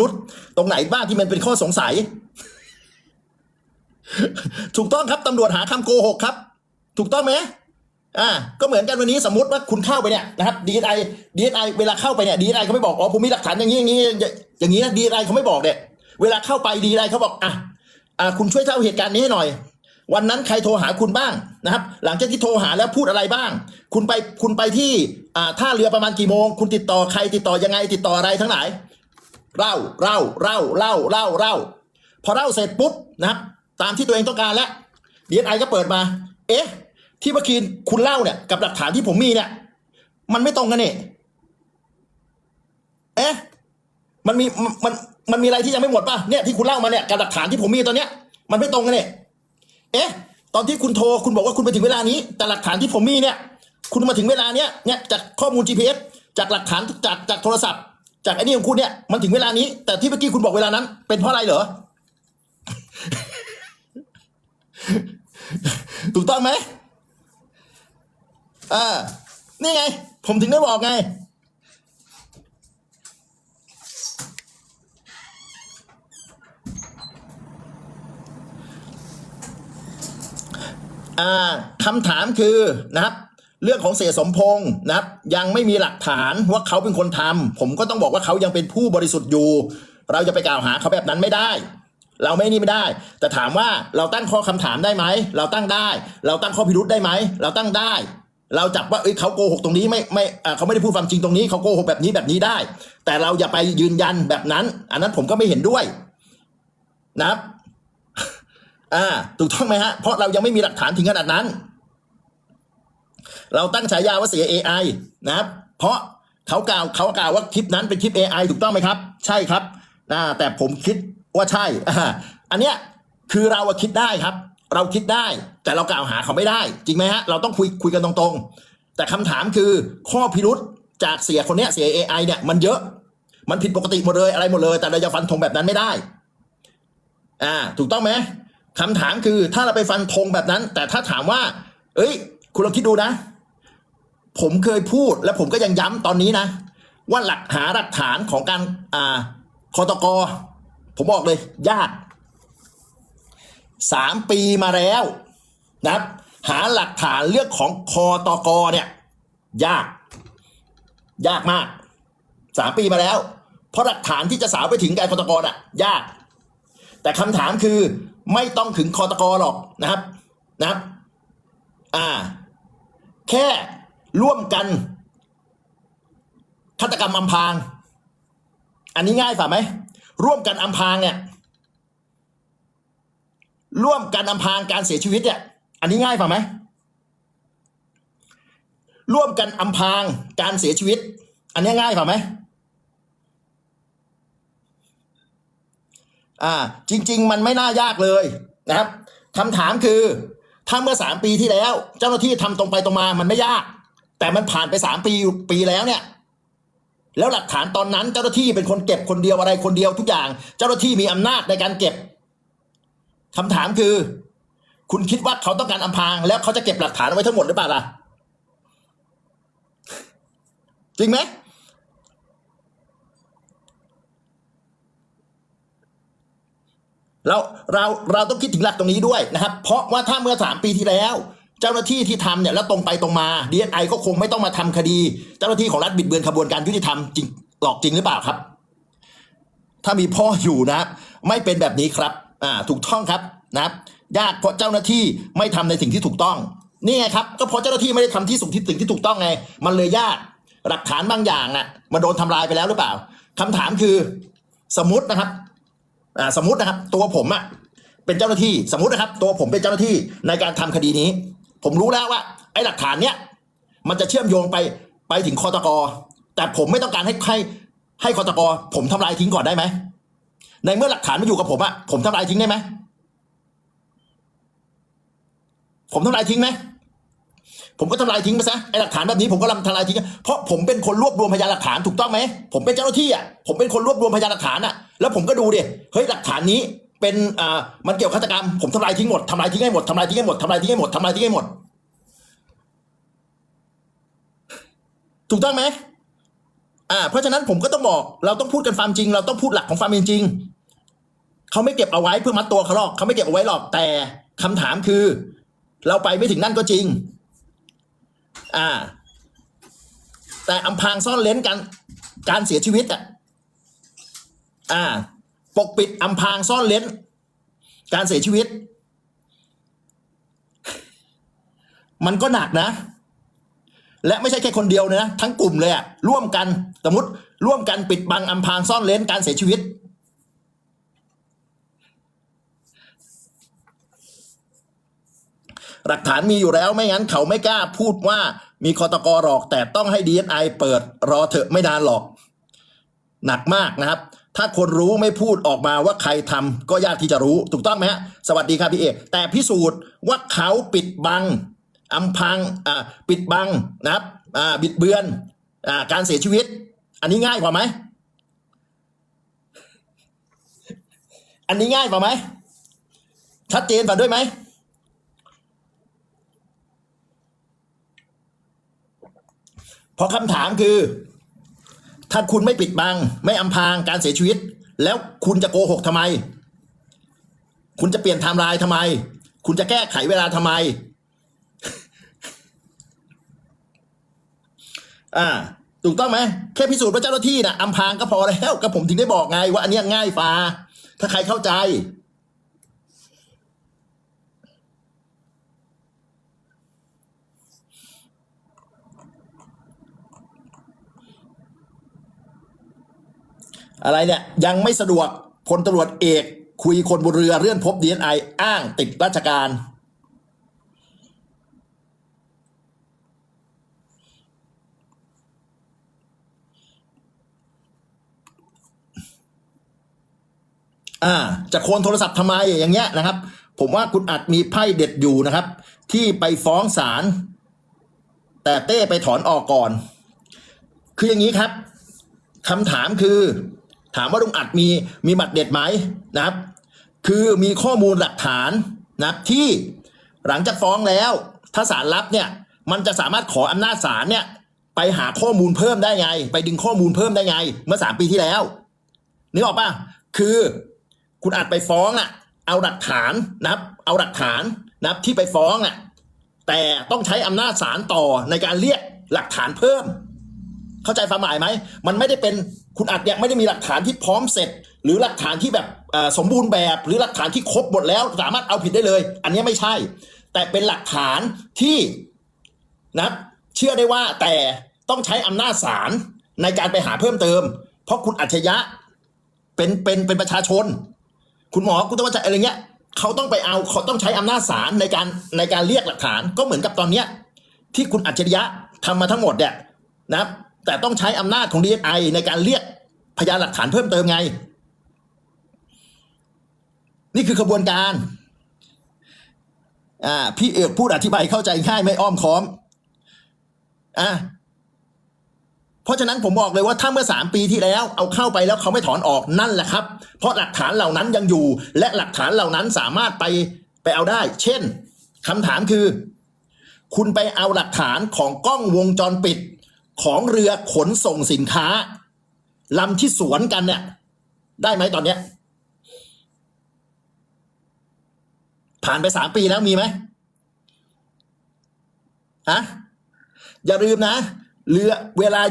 รุษตรงไหนบ้างที่มันเป็นข้อสงสัย ถูกต้องครับตำรวจหาคำโกหกครับ ถูกต้องไหมอ่าก็เหมือนกันวันนี้สมมติว่าคุณเข้าไปเนี่ยนะครับดีไอดีไอเวลาเข้าไปเนี่ยดีไอเขาไม่บอกอ๋อผมมีหลักฐานอย่างนี้อย่างนี้อย่างนี้นะดีไอเขาไม่บอกเนี่ยเวลาเข้าไปดีไอเขาบอกอะอ่าคุณช่วยเล่าเหตุการณ์นี้ให้หน่อย วันนั้นใครโทรหาคุณบ้างนะครับ หลังจากที่โทรหาแล้วพูดอะไรบ้าง คุณไปคุณไปที่อ่าท่าเรือประมาณกี่โมง คุณติดต่อใครติดต่อยังไงติดต่ออะไรทั้งหลาย เล่าเล่าเล่าเล่าเล่าเล่าพอเล่าเสร็จปุ๊บนะครับ ตามที่ตัวเองต้องการแล้วดีไอก็เปิดมา เอ๊ะ ที่เมื่อกี้คุณเล่าเนี่ยกับหลักฐานที่ผมมีเนี่ย มันไม่ตรงกันเนี่ยเอ๊ะมันมีมันมันมันมีอะไรที่ยังไม่หมดป่ะเนี่ยที่คุณเล่ามาเนี่ยกับหลักฐานที่ผมมีตอนเนี้ยมันไม่ตรงกันเนี่ยเอ๊ะ ตอนที่คุณโทรคุณบอกว่าคุณไปถึงเวลานี้ แต่หลักฐานที่ผมมีเนี่ย คุณมาถึงเวลาเนี้ยเนี่ยจากข้อมูล GPS จากหลักฐานจากจากโทรศัพท์ จากไอ้นี่ของคุณเนี่ยมันถึงเวลานี้ แต่ที่เมื่อกี้คุณบอกเวลานั้น เป็นเพราะอะไรเหรอ ถูกต้องไหมอ่า นี่ไง ผมถึงได้บอกไง อ่าคำถามคือนะครับ เรื่องของเสียสมพงศ์นะครับยังไม่มีหลักฐานว่าเขาเป็นคนทำผมก็ต้องบอกว่าเขายังเป็นผู้บริสุทธิ์อยู่ เราจะไปกล่าวหาเขาแบบนั้นไม่ได้ เราไม่นี่ไม่ได้ แต่ถามว่าเราตั้งข้อคำถามได้ไหมเราตั้งได้ เราตั้งข้อพิรุธได้ไหมเราตั้งได้ เราจับว่าเอ้ยเขาโกหกตรงนี้ไม่ไม่เขาไม่ได้พูดความจริงตรงนี้เขาโกหกแบบนี้แบบนี้ได้ แต่เราอย่าไปยืนยันแบบนั้น อันนั้นผมก็ไม่เห็นด้วย นะครับอ่าถูกต้องไหมฮะเพราะเรายังไม่มีหลักฐานถึงขนาดนั้น เราตั้งฉายาว่าเสีย AI นะครับ เพราะเขากล่าวเขากล่าวว่าคลิปนั้นเป็นคลิป AI ถูกต้องไหมครับ ใช่ครับอ่าแต่ผมคิดว่าใช่อ่าอันเนี้ยคือเราคิดได้ครับ เราคิดได้ แต่เรากล่าวหาเขาไม่ได้ จริงไหมฮะเราต้องคุยคุยกันตรงๆ แต่คำถามคือข้อพิรุษจากเสียคนเนี้ยเสีย AI เนี่ยมันเยอะ มันผิดปกติหมดเลยอะไรหมดเลย แต่เราจะฟันธงแบบนั้นไม่ได้ อ่า ถูกต้องไหมคำถามคือถ้าเราไปฟันธงแบบนั้น แต่ถ้าถามว่า เอ้ย คุณลองคิดดูนะ ผมเคยพูดและผมก็ยังย้ำตอนนี้นะ ว่าหลักหาหลักฐานของการอ่าคอตกผมบอกเลยยากสามปีมาแล้วนะครับ หาหลักฐานเรื่องของคอตกเนี่ยยาก ยากมากสามปีมาแล้ว เพราะหลักฐานที่จะสาวไปถึงการคอตกอะ ยาก แต่คำถามคือไม่ต้องถึงคอตกหรอกนะครับนะครับ อ่า แค่ ร่วมกันฆาตกรรมอำพราง อันนี้ง่ายฝ่าไหม ร่วมกันอำพรางเนี่ย ร่วมกันอำพรางการเสียชีวิตเนี่ย อันนี้ง่ายฝ่าไหม ร่วมกันอำพรางการเสียชีวิต อันนี้ง่ายฝ่าไหมอ่า จริง ๆ มันไม่น่ายากเลยนะครับคำถามคือถ้าเมื่อสามปีที่แล้ว เจ้าหน้าที่ทำตรงไปตรงมามันไม่ยาก แต่มันผ่านไปสามปีปีแล้วเนี่ย แล้วหลักฐานตอนนั้นเจ้าหน้าที่เป็นคนเก็บคนเดียวอะไรคนเดียวทุกอย่าง เจ้าหน้าที่มีอำนาจในการเก็บคำถามคือ คุณคิดว่าเขาต้องการอำพรางแล้วเขาจะเก็บหลักฐานเอาไว้ทั้งหมดหรือเปล่าล่ะจริงไหมเราเราเราต้องคิดถึงหลักตรงนี้ด้วยนะครับ เพราะว่าถ้าเมื่อสามปีที่แล้ว เจ้าหน้าที่ที่ทำเนี่ยแล้วตรงไปตรงมาดีไอก็คงไม่ต้องมาทำคดี เจ้าหน้าที่ของรัฐบิดเบือนขบวนการยุติธรรมจริงหลอกจริงหรือเปล่าครับ ถ้ามีพ่ออยู่นะ ไม่เป็นแบบนี้ครับอ่าถูกต้องครับนะครับยากเพราะเจ้าหน้าที่ไม่ทำในสิ่งที่ถูกต้องนี่ไงครับก็เพราะเจ้าหน้าที่ไม่ได้ทำที่สุดที่สิ่งที่ถูกต้องไง มันเลยยากหลักฐานบางอย่างอะมันโดนทำลายไปแล้วหรือเปล่าคำถามคือสมมตินะครับอ่าสมมตินะครับ ตัวผมอะเป็นเจ้าหน้าที่สมมตินะครับ ตัวผมเป็นเจ้าหน้าที่ในการทำคดีนี้ ผมรู้แล้วว่า ไอ้หลักฐานเนี้ยมันจะเชื่อมโยงไปไปถึงคอตกแต่ผมไม่ต้องการให้ให้ให้คอตกผมทำลายทิ้งก่อนได้ไหมในเมื่อหลักฐานมันอยู่กับผมอะผมทำลายทิ้งได้ไหมผมทำลายทิ้งไหมผมก็ทำลายทิ้งไปซะไอ้หลักฐานแบบนี้ผมก็ทำลายทิ้งเพราะผมเป็นคนรวบรวมพยานหลักฐานถูกต้องไหมผมเป็นเจ้าหน้าที่อะผมเป็นคนรวบรวมพยานหลักฐานอะแล้วผมก็ดูดิเฮ้ยหลักฐานนี้ เป็นอ่ามันเกี่ยวกับฆาตกรรมผมทำลายทิ้งหมดทำลายทิ้งให้หมดทำลายทิ้งให้หมดทำลายทิ้งให้หมดทำลายทิ้งให้หมด ถูกต้องไหมอ่า เพราะฉะนั้นผมก็ต้องบอก เราต้องพูดกันความจริง เราต้องพูดหลักของความเป็นจริงเขาไม่เก็บเอาไว้เพื่อมัดตัวเขาหรอกเขาไม่เก็บเอาไว้หรอกแต่คำถามคือ เราไปไม่ถึงนั่นก็จริง อ่า แต่อำพางซ่อนเลนการการเสียชีวิตอะอ่า ปกปิดอำพรางซ่อนเลนการเสียชีวิต มันก็หนักนะ และไม่ใช่แค่คนเดียวนะทั้งกลุ่มเลยอะร่วมกันสมมติร่วมกันปิดบังอำพรางซ่อนเลนการเสียชีวิต หลักฐานมีอยู่แล้วไม่งั้นเขาไม่กล้าพูดว่ามีคอตกหรอกแต่ต้องให้ DSI เปิดรอเถอะไม่นานหรอก หนักมากนะครับ ถ้าคนรู้ไม่พูดออกมาว่าใครทำก็ยากที่จะรู้ถูกต้องไหมฮะสวัสดีครับพี่เอกแต่พิสูจน์ว่าเขาปิดบังอำพังอ่าปิดบังนะครับอ่าบิดเบือนอ่าการเสียชีวิต อันนี้ง่ายกว่าไหมอันนี้ง่ายกว่าไหมชัดเจนกว่าด้วยไหมเพราะคำถามคือ ถ้าคุณไม่ปิดบัง ไม่อำพรางการเสียชีวิต แล้วคุณจะโกหกทำไม คุณจะเปลี่ยนไทม์ไลน์ทำไม คุณจะแก้ไขเวลาทำไม อ่า ถูกต้องไหมแค่พิสูจน์ว่าเจ้าหน้าที่นะอำพรางก็พอแล้วก็ผมถึงได้บอกไงว่าอันเนี้ยง่ายฟ้าถ้าใครเข้าใจ อะไรเนี่ยยังไม่สะดวกพลตำรวจเอกคุยคนบนเรือเลื่อนพบดีเอ็นไออ้างติดราชการ อ่าจะโคนโทรศัพท์ทำไมอย่างเงี้ยนะครับ ผมว่าคุณอาจมีไพ่เด็ดอยู่นะครับ ที่ไปฟ้องศาลแต่เต้ไปถอนออกก่อน คืออย่างนี้ครับคำถามคือ ถามว่าลุงอัดมีมีบัตรเด็ดไหมนะครับ คือมีข้อมูลหลักฐานนะครับที่หลังจากฟ้องแล้ว ถ้าศาลรับเนี่ยมันจะสามารถขออำนาจศาลเนี่ยไปหาข้อมูลเพิ่มได้ไง ไปดึงข้อมูลเพิ่มได้ไง เมื่อสามปีที่แล้วนึกออกป่ะคือคุณอาจไปฟ้องอะ เอาหลักฐานนะครับ เอาหลักฐานนะครับที่ไปฟ้องอะ แต่ต้องใช้อำนาจศาลต่อในการเรียกหลักฐานเพิ่ม เข้าใจความหมายไหม มันไม่ได้เป็น คุณอัดเนี่ยไม่ได้มีหลักฐานที่พร้อมเสร็จ หรือหลักฐานที่แบบสมบูรณ์แบบ หรือหลักฐานที่ครบหมดแล้ว สามารถเอาผิดได้เลย อันนี้ไม่ใช่ แต่เป็นหลักฐานที่นะเชื่อได้ว่าแต่ต้องใช้อำนาจศาลในการไปหาเพิ่มเติม เพราะคุณอัจฉริยะเป็นเป็นเป็นประชาชน คุณหมอคุณต้องว่าจะอะไรเงี้ยเขาต้องไปเอาเขาต้องใช้อำนาจศาลในการในการเรียกหลักฐานก็เหมือนกับตอนเนี้ยที่คุณอัจฉริยะทำมาทั้งหมดเนี่ยนับ แต่ต้องใช้อำนาจของ DSI ในการเรียกพยานหลักฐานเพิ่มเติมไง นี่คือขบวนการอ่าพี่เอกพูดอธิบายเข้าใจง่ายไม่อ้อมค้อมอะเพราะฉะนั้นผมบอกเลยว่าถ้าเมื่อสามปีที่แล้ว เอาเข้าไปแล้วเขาไม่ถอนออกนั่นแหละครับ เพราะหลักฐานเหล่านั้นยังอยู่ และหลักฐานเหล่านั้นสามารถไปไปเอาได้ เช่นคำถามคือ คุณไปเอาหลักฐานของกล้องวงจรปิด ของเรือขนส่งสินค้าลำที่สวนกันเนี่ย ได้ไหมตอนเนี้ย ผ่านไปสามปีแล้วมีไหมฮะอย่าลืมนะ เรือเวลา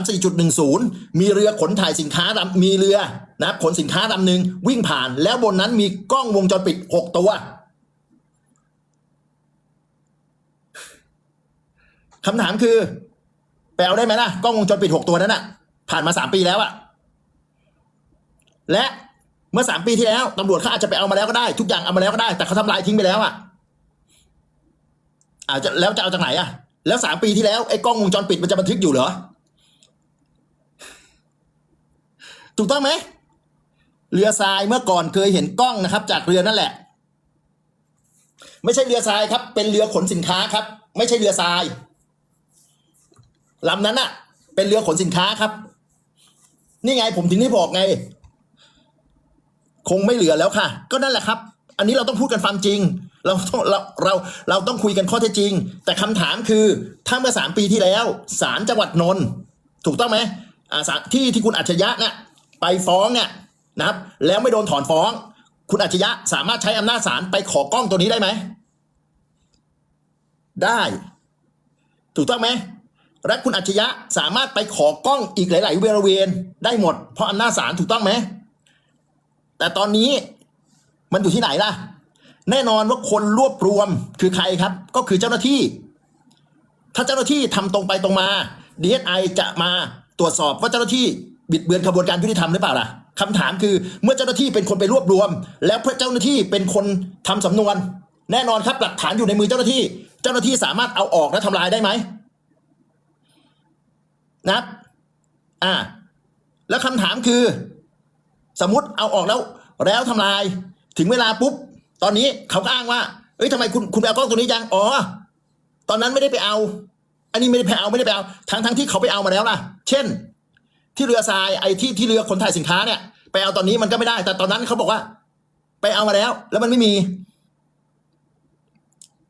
22.34.10 มีเรือขนถ่ายสินค้าลำมีเรือนะขนสินค้าลำหนึ่งวิ่งผ่าน แล้วบนนั้นมีกล้องวงจรปิด 6 ตัวคำถามคือ ไปเอาได้ไหมล่ะกล้องวงจรปิด6ตัวนั้นอะผ่านมา3ปีแล้วอะและเมื่อ3ปีที่แล้วตำรวจเขาอาจจะไปเอามาแล้วก็ได้ทุกอย่างเอามาแล้วก็ได้ แต่เขาทำลายทิ้งไปแล้วอะอาจจะแล้วจะเอาจากไหนอะ แล้วสามปีที่แล้วไอ้กล้องวงจรปิดมันจะบันทึกอยู่เหรอถูกต้องไหมเรือทรายเมื่อก่อนเคยเห็นกล้องนะครับ จากเรือนั่นแหละ ไม่ใช่เรือทรายครับ เป็นเรือขนสินค้าครับ ไม่ใช่เรือทราย ลำนั้นอะเป็นเรือขนสินค้าครับ นี่ไงผมถึงได้บอกไง คงไม่เหลือแล้วค่ะ ก็นั่นแหละครับ อันนี้เราต้องพูดกันความจริง เราต้องเราเราเราต้องคุยกันข้อเท็จจริง แต่คำถามคือถ้าเมื่อสามปีที่แล้วศาลจังหวัดนนท์ถูกต้องไหมอ่าศาลที่ที่คุณอัจฉริยะเนี่ยไปฟ้องเนี่ยนะครับ แล้วไม่โดนถอนฟ้อง คุณอัจฉริยะสามารถใช้อำนาจศาลไปขอกล้องตัวนี้ได้ไหมได้ ถูกต้องไหม และคุณอัจฉริยะสามารถไปขอกล้องอีกหลายๆบริเวณได้หมด เพราะอำนาจศาลถูกต้องไหม แต่ตอนนี้มันอยู่ที่ไหนล่ะ แน่นอนว่าคนรวบรวมคือใครครับ ก็คือเจ้าหน้าที่ ถ้าเจ้าหน้าที่ทำตรงไปตรงมา DSI จะมาตรวจสอบว่าเจ้าหน้าที่บิดเบือนกระบวนการยุติธรรมหรือเปล่าล่ะคำถามคือเมื่อเจ้าหน้าที่เป็นคนไปรวบรวม แล้วเพื่อเจ้าหน้าที่เป็นคนทำสำนวน แน่นอนครับหลักฐานอยู่ในมือเจ้าหน้าที่ เจ้าหน้าที่สามารถเอาออกและทำลายได้ไหม นะครับอ่า แล้วคำถามคือ สมมติเอาออกแล้ว แล้วทำลายถึงเวลาปุ๊บ ตอนนี้เขาก็อ้างว่าเอ้ยทำไมคุณคุณไปเอากล้องตัวนี้จังอ๋อ ตอนนั้นไม่ได้ไปเอา อันนี้ไม่ได้ไปเอาไม่ได้ไปเอาทั้งทั้งที่เขาไปเอามาแล้วล่ะ เช่น ที่เรือทรายไอ้ที่ที่เรือขนถ่ายสินค้าเนี่ย ไปเอาตอนนี้มันก็ไม่ได้ แต่ตอนนั้นเขาบอกว่า ไปเอามาแล้ว แล้วมันไม่มี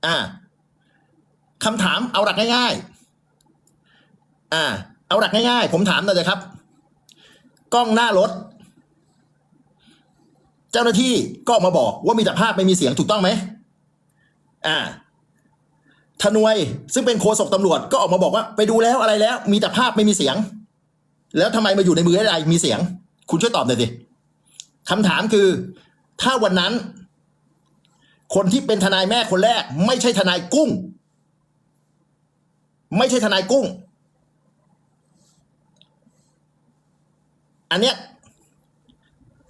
อ่าคำถามเอาหลักง่ายๆ อ่า เอาหลักง่ายๆ ผมถามหน่อยเลยครับ กล้องหน้ารถ เจ้าหน้าที่ก็มาบอกว่ามีแต่ภาพไม่มีเสียงถูกต้องไหมอ่าทนวยซึ่งเป็นโฆษกตำรวจก็ออกมาบอกว่า ไปดูแล้วอะไรแล้ว มีแต่ภาพไม่มีเสียง แล้วทำไมมาอยู่ในมือได้ไรมีเสียง คุณช่วยตอบหน่อยสิคำถามคือ ถ้าวันนั้น คนที่เป็นทนายแม่คนแรก ไม่ใช่ทนายกุ้ง ไม่ใช่ทนายกุ้ง อันเนี้ย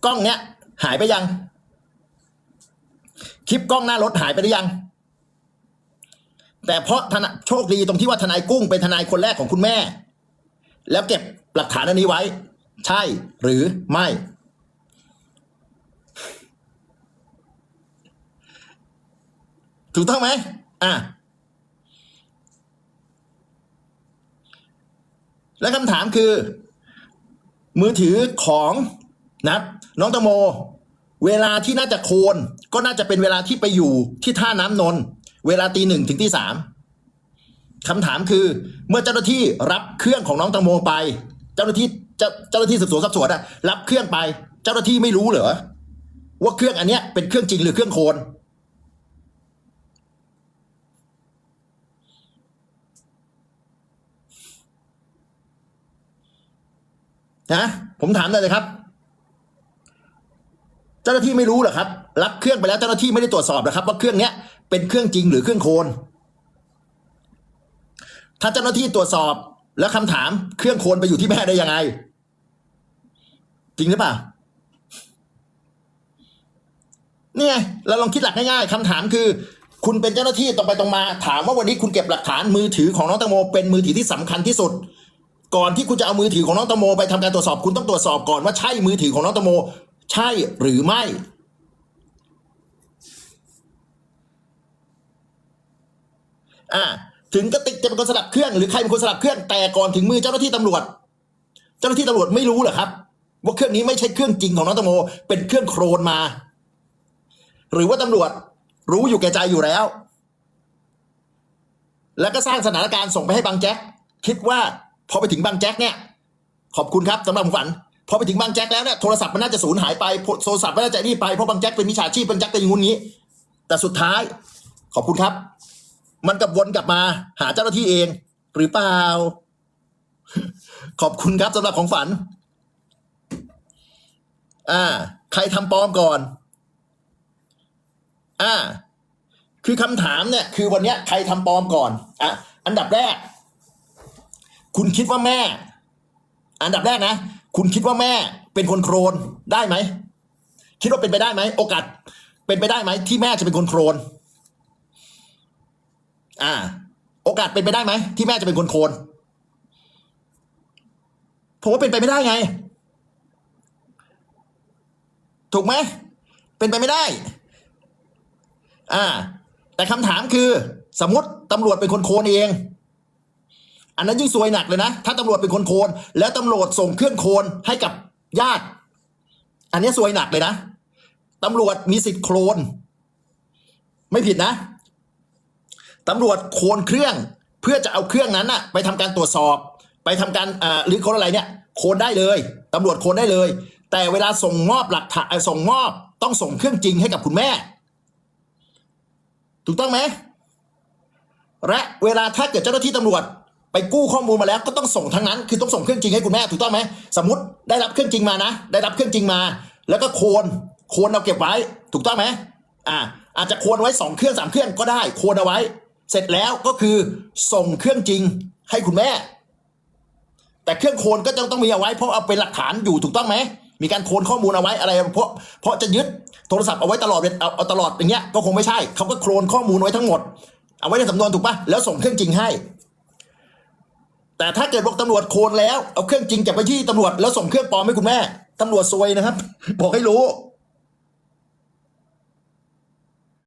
กล้องเนี้ย หายไปยัง คลิปกล้องหน้ารถหายไปหรือยัง แต่เพราะทนายโชคดีตรงที่ว่าทนายกุ้งเป็นทนายคนแรกของคุณแม่ แล้วเก็บหลักฐานอันนี้ไว้ ใช่หรือไม่ ถูกต้องไหมอะและคำถามคือ มือถือของนะน้องตงโม เวลาที่น่าจะโคนก็น่าจะเป็นเวลาที่ไปอยู่ที่ท่าน้ำนนท์เวลาตีหนึ่งถึงตีสามคำถามคือเมื่อเจ้าหน้าที่รับเครื่องของน้องตังโมไป เจ้าหน้าที่เจ้าเจ้าหน้าที่สืบสวนสอบสวนอะรับเครื่องไป เจ้าหน้าที่ไม่รู้เหรอว่าเครื่องอันเนี้ยเป็นเครื่องจริงหรือเครื่องโคน นะ ผมถามหน่อยเลยครับ เจ้าหน้าที่ไม่รู้เหรอครับ รับเครื่องไปแล้วเจ้าหน้าที่ไม่ได้ตรวจสอบเหรอครับ ว่าเครื่องเนี้ยเป็นเครื่องจริงหรือเครื่องโคนถ้าเจ้าหน้าที่ตรวจสอบแล้วคำถามเครื่องโคนไปอยู่ที่แม่ได้ยังไง จริงหรือเปล่านี่ไงเราลองคิดหลักง่ายๆคำถามคือ คุณเป็นเจ้าหน้าที่ตรงไปตรงมา ถามว่าวันนี้คุณเก็บหลักฐานมือถือของน้องตังโมเป็นมือถือที่สำคัญที่สุด ก่อนที่คุณจะเอามือถือของน้องตโม ไปทำการตรวจสอบคุณต้องตรวจสอบก่อนว่าใช่มือถือของน้องตโม ใช่หรือไม่ อ่าถึงกระติกจะเป็นคนสลับเครื่องหรือใครเป็นคนสลับเครื่องแต่ก่อนถึงมือเจ้าหน้าที่ตำรวจ เจ้าหน้าที่ตำรวจไม่รู้เหรอครับ ว่าเครื่องนี้ไม่ใช่เครื่องจริงของน้องตโม เป็นเครื่องโครนมา หรือว่าตำรวจรู้อยู่แก่ใจอยู่แล้ว แล้วก็สร้างสถานการณ์ส่งไปให้บางแจ็คคิดว่า พอไปถึงบางแจ็คเนี่ยขอบคุณครับสำหรับผมฝัน พอไปถึงบางแจ็คแล้วเนี่ยโทรศัพท์มันน่าจะสูญหายไปโทรศัพท์มันน่าจะนี่ไปเพราะบางแจ็คเป็นมิจฉาชีพบางแจ็คเป็นงงู้นงี้ แต่สุดท้าย ขอบคุณครับ มันกลับวนกลับมาหาเจ้าหน้าที่เอง หรือเปล่า ขอบคุณครับสำหรับของฝัน อ่า ใครทำปลอมก่อน อ่า คือคำถามเนี่ย คือวันเนี้ยใครทำปลอมก่อน อะอันดับแรก คุณคิดว่าแม่ อันดับแรกนะ คุณคิดว่าแม่เป็นคนโครนได้ไหม คิดว่าเป็นไปได้ไหม โอกาสเป็นไปได้ไหม ที่แม่จะเป็นคนโครนอ่า โอกาสเป็นไปได้ไหม ที่แม่จะเป็นคนโครนผมว่าเป็นไปไม่ได้ไง ถูกไหมเป็นไปไม่ได้ อ่า แต่คำถามคือ สมมติตำรวจเป็นคนโคนเอง อันนั้นยิ่งซวยหนักเลยนะ ถ้าตำรวจเป็นคนโคน แล้วตำรวจส่งเครื่องโคนให้กับญาติ อันนี้ซวยหนักเลยนะตำรวจมีสิทธิ์โคลน ไม่ผิดนะตำรวจโคนเครื่องเพื่อจะเอาเครื่องนั้นน่ะ ไปทำการตรวจสอบ ไปทำการอ่าหรือคนอะไรเนี่ย โคนได้เลยตำรวจโคนได้เลย แต่เวลาส่งมอบหลักฐานส่งมอบต้องส่งเครื่องจริงให้กับคุณแม่ ถูกต้องไหมและเวลาถ้าเกิดเจ้าหน้าที่ตำรวจ ไปกู้ข้อมูลมาแล้วก็ต้องส่งทั้งนั้น คือต้องส่งเครื่องจริงให้คุณแม่ถูกต้องไหมสมมติได้รับเครื่องจริงมานะ ได้รับเครื่องจริงมา แล้วก็โคนโคนเอาเก็บไว้ ถูกต้องไหมอ่าอาจจะโคนไว้สองเครื่องสามเครื่องก็ได้โคนเอาไว้ เสร็จแล้วก็คือส่งเครื่องจริงให้คุณแม่ แต่เครื่องโคนก็จะต้องมีเอาไว้ เพราะเอาเป็นหลักฐานอยู่ถูกต้องไหมมีการโคนข้อมูลเอาไว้อะไร เพราะเพราะจะยึดโทรศัพท์เอาไว้ตลอดเอาเอาตลอดอย่างเงี้ยก็คงไม่ใช่เขาก็โคลนข้อมูลไว้ทั้งหมดเอาไว้ในสำนวนถูกปะแล้วส่งเครื่องจริงให้ แต่ถ้าเกิดบอกตำรวจโคลนแล้วเอาเครื่องจริงจับไปที่ตำรวจแล้วส่งเครื่องปลอมให้คุณแม่ตำรวจซวยนะครับ บอกให้รู้